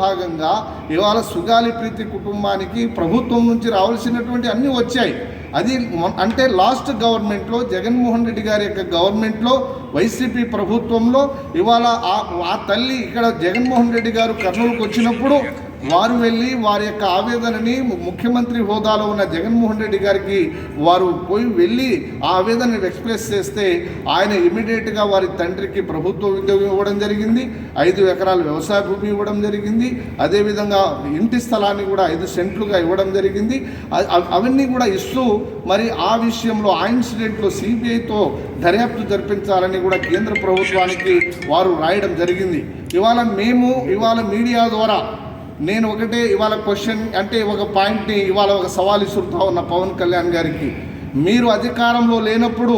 భాగంగా ఇవాళ సుగాలి ప్రీతి కుటుంబానికి ప్రభుత్వం నుంచి రావాల్సినటువంటి అన్నీ వచ్చాయి. అది అంటే లాస్ట్ గవర్నమెంట్లో జగన్మోహన్ రెడ్డి గారి యొక్క గవర్నమెంట్లో వైసీపీ ప్రభుత్వంలో ఇవాళ ఆ తల్లి ఇక్కడ జగన్మోహన్ రెడ్డి గారు కర్నూలుకు వచ్చినప్పుడు వారు వెళ్ళి వారి యొక్క ఆవేదనని ముఖ్యమంత్రి హోదాలో ఉన్న జగన్మోహన్ రెడ్డి గారికి వారు పోయి వెళ్ళి ఆ ఆవేదనని ఎక్స్ప్రెస్ చేస్తే ఆయన ఇమీడియట్గా వారి తండ్రికి ప్రభుత్వ ఉద్యోగం ఇవ్వడం జరిగింది ఐదు ఎకరాల వ్యవసాయ భూమి ఇవ్వడం జరిగింది అదేవిధంగా ఇంటి స్థలాన్ని కూడా ఐదు సెంట్లుగా ఇవ్వడం జరిగింది. అవన్నీ కూడా ఇస్తూ మరి ఆ విషయంలో ఆ ఇన్సిడెంట్లో సిబిఐతో దర్యాప్తు జరిపించాలని కూడా కేంద్ర ప్రభుత్వానికి వారు రాయడం జరిగింది. ఇవాళ మేము ఇవాళ మీడియా ద్వారా నేను ఒకటే ఇవాళ క్వశ్చన్ అంటే ఒక పాయింట్ని ఇవాళ ఒక సవాల్ ఇస్తుంటా ఉన్న పవన్ కళ్యాణ్ గారికి. మీరు అధికారంలో లేనప్పుడు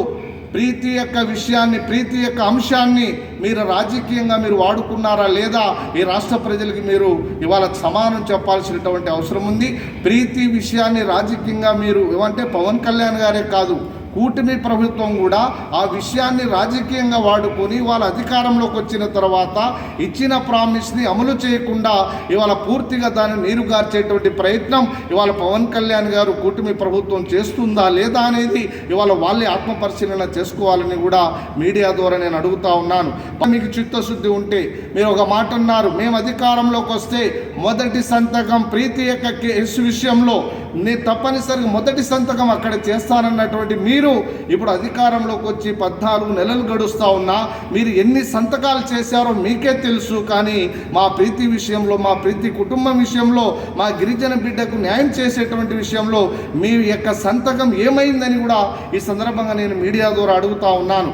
ప్రీతి యొక్క విషయాన్ని ప్రీతి యొక్క అంశాన్ని మీరు రాజకీయంగా మీరు వాడుకున్నారా లేదా ఈ రాష్ట్ర ప్రజలకి మీరు ఇవాళ సమానం చెప్పాల్సినటువంటి అవసరం ఉంది. ప్రీతి విషయాన్ని రాజకీయంగా మీరు ఏమంటే పవన్ కళ్యాణ్ గారే కాదు కూటమి ప్రభుత్వం కూడా ఆ విషయాన్ని రాజకీయంగా వాడుకొని వాళ్ళ అధికారంలోకి వచ్చిన తర్వాత ఇచ్చిన ప్రామిస్ని అమలు చేయకుండా ఇవాళ పూర్తిగా దాన్ని నీరుగార్చేటువంటి ప్రయత్నం ఇవాళ పవన్ కళ్యాణ్ గారు కూటమి ప్రభుత్వం చేస్తుందా లేదా అనేది ఇవాళ వాళ్ళే ఆత్మపరిశీలన చేసుకోవాలని కూడా మీడియా ద్వారా నేను అడుగుతా ఉన్నాను. మీకు చిత్తశుద్ధి ఉంటే మీరు ఒక మాట అన్నారు మేము అధికారంలోకి వస్తే మొదటి సంతకం ప్రీతి యొక్క కేసు విషయంలో నేను తప్పనిసరిగా మొదటి సంతకం అక్కడ చేస్తానన్నటువంటి మీరు ఇప్పుడు అధికారంలోకి వచ్చి పద్నాలుగు నెలలు గడుస్తూ ఉన్నా మీరు ఎన్ని సంతకాలు చేశారో మీకే తెలుసు కానీ మా ప్రీతి విషయంలో మా ప్రీతి కుటుంబం విషయంలో మా గిరిజన బిడ్డకు న్యాయం చేసేటువంటి విషయంలో మీ యొక్క సంతకం ఏమైందని కూడా ఈ సందర్భంగా నేను మీడియా ద్వారా అడుగుతా ఉన్నాను.